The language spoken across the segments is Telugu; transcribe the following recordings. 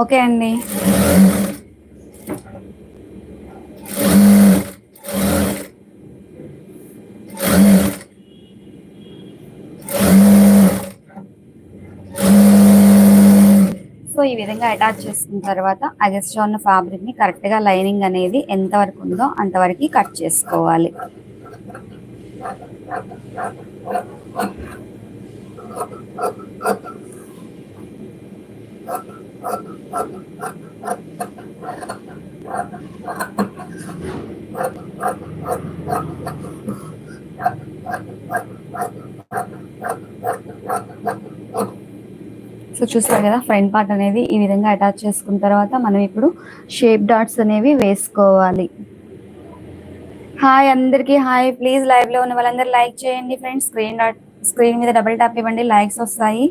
ఓకే అండి. సో ఈ విధంగా అటాచ్ చేసుకున్న తర్వాత అగెస్ట్రా ఉన్న ఫ్యాబ్రిక్ని కరెక్ట్గా లైనింగ్ అనేది ఎంత వరకు ఉందో అంతవరకు కట్ చేసుకోవాలి. సో చూస్తారు కదా ఫ్రంట్ పార్ట్ అనేది ఈ విధంగా అటాచ్ చేసుకున్న తర్వాత మనం ఇప్పుడు షేప్ డాట్స్ అనేవి వేసుకోవాలి. హాయ్ అందరికీ హాయ్. ప్లీజ్ లైవ్లో ఉన్న వాళ్ళందరూ లైక్ చేయండి ఫ్రెండ్స్. స్క్రీన్ డాట్ స్క్రీన్ మీద డబుల్ ట్యాప్ ఇవ్వండి లైక్స్ వస్తాయి.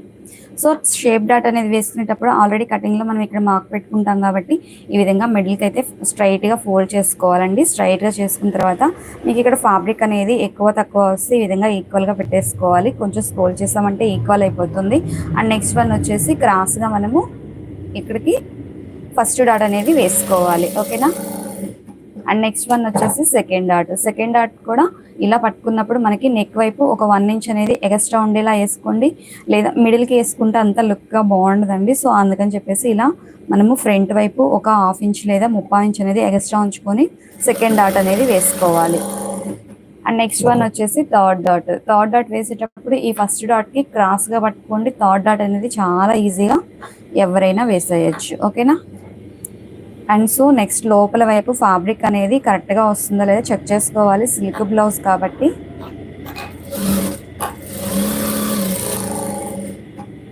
సో షేప్ డాట్ అనేది వేసుకునేటప్పుడు ఆల్రెడీ కటింగ్లో మనం ఇక్కడ మార్క్ పెట్టుకుంటాం కాబట్టి ఈ విధంగా మిడిల్కి అయితే స్ట్రైట్గా ఫోల్డ్ చేసుకోవాలండి. స్ట్రైట్గా చేసుకున్న తర్వాత మీకు ఇక్కడ ఫ్యాబ్రిక్ అనేది ఎక్కువ తక్కువ వస్తే ఈ విధంగా ఈక్వల్గా పెట్టేసుకోవాలి. కొంచెం స్క్రోల్ చేసామంటే ఈక్వల్ అయిపోతుంది. అండ్ నెక్స్ట్ వన్ వచ్చేసి క్రాస్గా మనము ఇక్కడికి ఫస్ట్ డాట్ అనేది వేసుకోవాలి. ఓకేనా అండ్ నెక్స్ట్ వన్ వచ్చేసి సెకండ్ డాట్ సెకండ్ డాట్ కూడా ఇలా పట్టుకున్నప్పుడు మనకి నెక్ వైపు ఒక వన్ ఇంచ్ అనేది ఎక్స్ట్రా ఉండేలా వేసుకోండి. లేదా మిడిల్కి వేసుకుంటే అంత లుక్గా బాగుండదండి. సో అందుకని చెప్పేసి ఇలా మనము ఫ్రంట్ వైపు ఒక హాఫ్ ఇంచ్ లేదా ముప్పై ఇంచ్ అనేది ఎక్స్ట్రా ఉంచుకొని సెకండ్ డాట్ అనేది వేసుకోవాలి. అండ్ నెక్స్ట్ వన్ వచ్చేసి థర్డ్ డాట్ థర్డ్ డాట్ వేసేటప్పుడు ఈ ఫస్ట్ డాట్కి క్రాస్గా పట్టుకోండి. థర్డ్ డాట్ అనేది చాలా ఈజీగా ఎవరైనా వేసేయచ్చు. ఓకేనా అండ్ సో నెక్స్ట్ లోపల వైపు ఫ్యాబ్రిక్ అనేది కరెక్ట్గా వస్తుందో లేదో చెక్ చేసుకోవాలి. సిల్క్ బ్లౌజ్ కాబట్టి.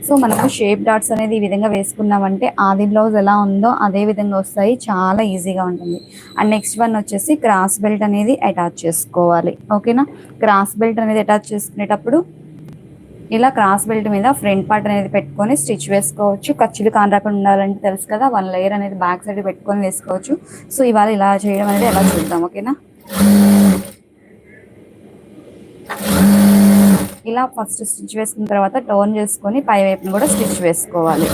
సో మనకు షేప్ డాట్స్ అనేది ఈ విధంగా వేసుకున్నామంటే ఆది బ్లౌజ్ ఎలా ఉందో అదే విధంగా వస్తాయి. చాలా ఈజీగా ఉంటుంది. అండ్ నెక్స్ట్ వన్ వచ్చేసి క్రాస్ బెల్ట్ అనేది అటాచ్ చేసుకోవాలి. ఓకేనా క్రాస్ బెల్ట్ అనేది అటాచ్ చేసుకునేటప్పుడు ఇలా క్రాస్ బెల్ట్ మీద ఫ్రంట్ పార్ట్ అనేది పెట్టుకొని స్టిచ్ వేసుకోవచ్చు. ఖర్చులు కానరాకుండా ఉండాలంటే తెలుసు కదా వన్ లేయర్ అనేది బ్యాక్ సైడ్ పెట్టుకొని వేసుకోవచ్చు. సో ఇవాళ ఇలా చేయడం అనేది ఎలా చూద్దాం ఓకేనా ఇలా ఫస్ట్ స్టిచ్ వేసుకున్న తర్వాత టర్న్ చేసుకొని పై వైపున కూడా స్టిచ్ వేసుకోవాలి.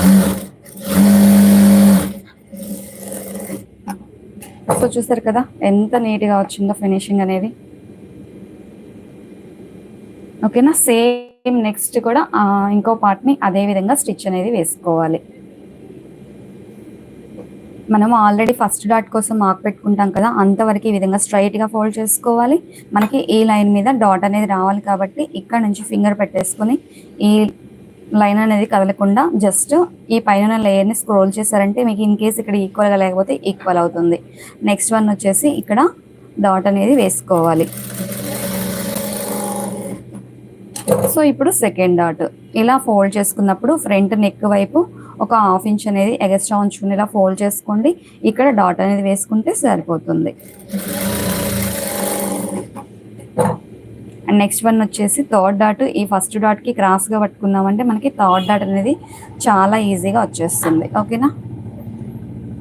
సో చూసారు కదా ఎంత నీట్గా వచ్చిందో ఫినిషింగ్ అనేది. ఓకేనా సేమ్ నెక్స్ట్ కూడా ఇంకో పార్ట్ని అదే విధంగా స్టిచ్ అనేది వేసుకోవాలి. మనం ఆల్రెడీ ఫస్ట్ డాట్ కోసం మార్క్ పెట్టుకుంటాం కదా అంతవరకు ఈ విధంగా స్ట్రైట్గా ఫోల్డ్ చేసుకోవాలి. మనకి ఈ లైన్ మీద డాట్ అనేది రావాలి కాబట్టి ఇక్కడ నుంచి ఫింగర్ పెట్టేసుకొని ఈ లైన్ అనేది కదలకుండా జస్ట్ ఈ పైన లేయర్ని స్క్రోల్ చేశారంటే మీకు ఇన్ కేస్ ఇక్కడ ఈక్వల్గా లేకపోతే ఈక్వల్ అవుతుంది. నెక్స్ట్ వన్ వచ్చేసి ఇక్కడ డాట్ అనేది వేసుకోవాలి. సో ఇప్పుడు సెకండ్ డాట్ ఇలా ఫోల్డ్ చేసుకున్నప్పుడు ఫ్రంట్ నెక్ వైపు ఒక హాఫ్ ఇంచ్ అనేది ఎగస్ట్రా ఉంచుకుని ఇలా ఫోల్డ్ చేసుకోండి. ఇక్కడ డాట్ అనేది వేసుకుంటే సరిపోతుంది. నెక్స్ట్ వన్ వచ్చేసి థర్డ్ డాట్ ఈ ఫస్ట్ డాట్కి క్రాస్గా పట్టుకున్నామంటే మనకి థర్డ్ డాట్ అనేది చాలా ఈజీగా వచ్చేస్తుంది. ఓకేనా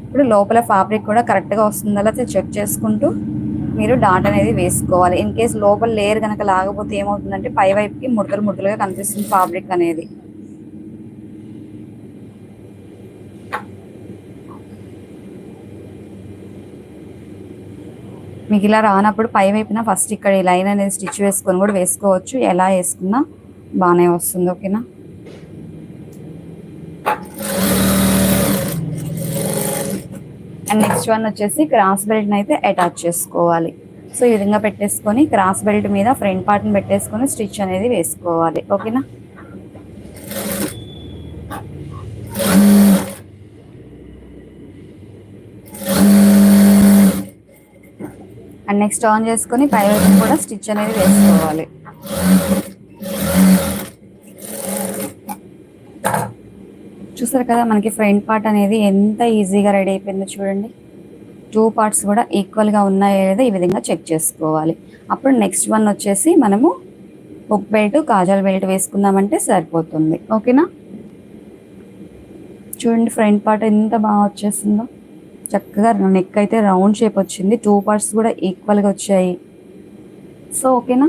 ఇప్పుడు లోపల ఫ్యాబ్రిక్ కూడా కరెక్ట్గా వస్తుందా లేకపోతే చెక్ చేసుకుంటూ మీరు డాట్ అనేది వేసుకోవాలి. ఇన్ కేస్ లోపల లేయర్ కనుక లాగపోతే ఏమవుతుందంటే పై వైపుకి ముడతలు ముడతలుగా కనిపిస్తుంది ఫాబ్రిక్ అనేది. మీకు ఇలా రానప్పుడు పై వైపున ఫస్ట్ ఇక్కడ ఈ లైన్ అనేది స్టిచ్ వేసుకొని కూడా వేసుకోవచ్చు. ఎలా వేసుకున్నా బాగానే వస్తుంది ఓకేనా? అండ్ నెక్స్ట్ వన్ వచ్చేసి క్రాస్ బెల్ట్ని అయితే అటాచ్ చేసుకోవాలి. సో ఈ విధంగా పెట్టేసుకొని క్రాస్ బెల్ట్ మీద ఫ్రంట్ పార్ట్ని పెట్టేసుకొని స్టిచ్ అనేది వేసుకోవాలి. ఓకేనా అండ్ నెక్స్ట్ ఆన్ చేసుకొని పై వైపు కూడా స్టిచ్ అనేది వేసుకోవాలి. చూసారు కదా మనకి ఫ్రంట్ పార్ట్ అనేది ఎంత ఈజీగా రెడీ అయిపోయిందో చూడండి. టూ పార్ట్స్ కూడా ఈక్వల్గా ఉన్నాయో లేదో ఈ విధంగా చెక్ చేసుకోవాలి. అప్పుడు నెక్స్ట్ వన్ వచ్చేసి మనము ఉప్ బెల్ట్ కాజల్ బెల్ట్ వేసుకుందామంటే సరిపోతుంది. ఓకేనా చూడండి ఫ్రంట్ పార్ట్ ఎంత బాగా వచ్చేసిందో చక్కగా నెక్ అయితే రౌండ్ షేప్ వచ్చింది. టూ పార్ట్స్ కూడా ఈక్వల్గా వచ్చాయి. సో ఓకేనా